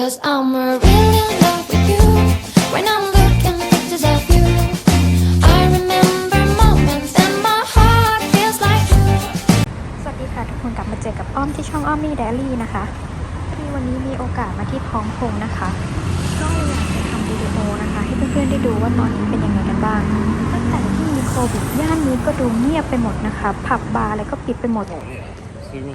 สวัสดีค่ะทุกคนกลับมาเจอกับอ้อมที่ช่องอ้อมมี่เดลี่นะคะ ที่วันนี้มีโอกาสมาที่พ้องพงนะคะ ก็อยากจะทำวิดีโอนะคะ ให้เพื่อนๆได้ดูว่าตอนนี้เป็นยังไงกันบ้าง ตั้งแต่ที่มีโควิดย่านนี้ก็ดูเงียบไปหมดนะคะ ผับบาร์อะไรก็ปิดไปหมดซื้อมา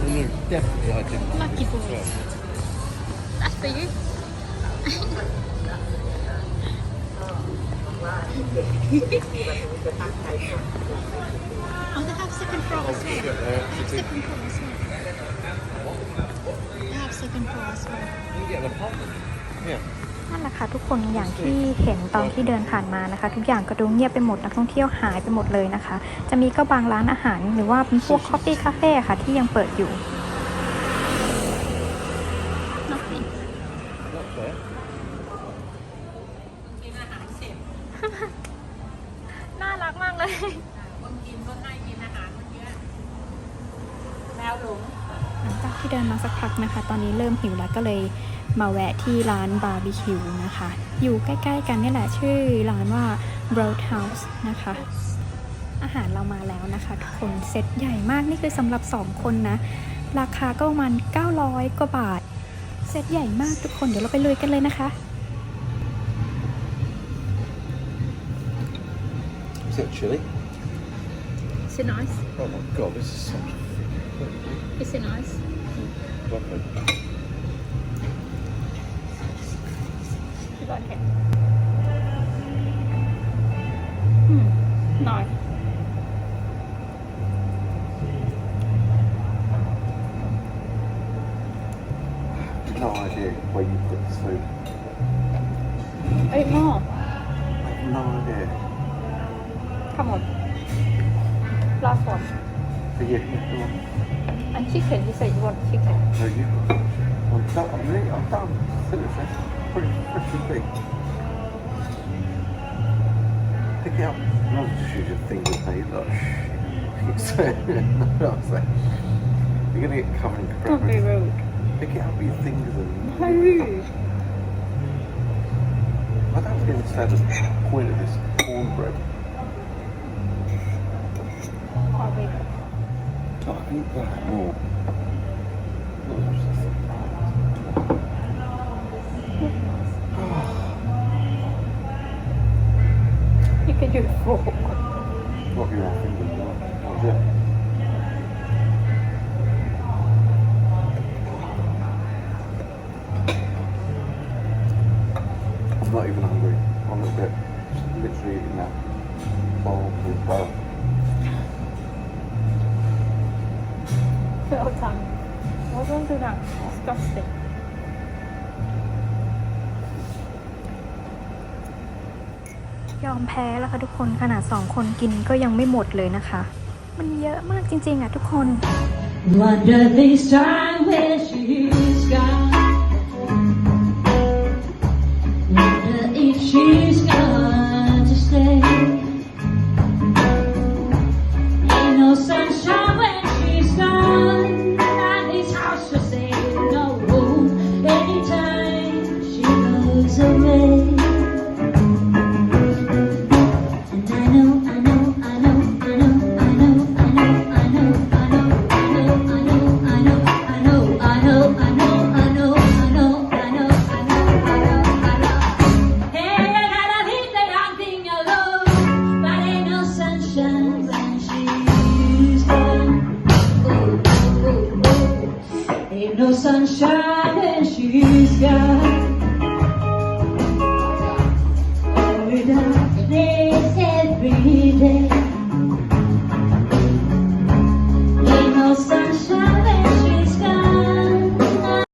Well, no, definitely I didn't. Lucky boy. That's for you. oh, they have second floor as well. They have second floor as well. They have second floor as well. You get an apartment. Yeah. นั่นแหละค่ะทุกคนอย่างที่เห็นตอนที่เดินผ่านมานะคะทุกอย่างก็ดูเงียบไปหมดนักท่องเที่ยวหายไปหมดเลยนะคะ จะมีก็บางร้านอาหารหรือว่าเป็นพวกคอฟฟี่คาเฟ่ค่ะที่ยังเปิดอยู่น่ารักมากเลยคนกินคนให้กินอาหารคนเยอะแวหลงหลังจากที่เดินมาสักพักนะคะ ตอนนี้เริ่มหิวแล้วก็เลยมาแวะที่ร้านบาร์บีคิวนะคะ อยู่ใกล้ๆ กันนี่แหละชื่อร้านว่า Roadhouse นะคะอาหารเรามาแล้วนะคะทุกคนเซตใหญ่มากนี่คือสำหรับ 2 คนนะ ราคาก็ประมาณ900 กว่าบาทเซตใหญ่มากทุกคนเดี๋ยวเราไปลุยกันเลยนะคะเซตชิลลี่เซตไน t ์ i c e my god, this is s o Is it nice? Perfect. You like it. Hmm. Nice. no idea where you put this food. Eat more. I have no idea. Come on. Last one. Again, and chicken, you said you want chicken. No, you. I'm done. I'm, really, I'm done. Seriously, pretty freaking big. Pick it up. Not just use your finger, mate. Look, shh. You're gonna get covered in crap. Don't be rude. Pick it up with your fingers and. How rude. I don't understand the point of this cornbread. 嗯。disgusting. ยอมแพ้แล้วค่ะทุกคนขนาดสองคนกินก็ยังไม่หมดเลยนะคะ มันเยอะมากจริงๆอ่ะทุกคน she's gone sunshine.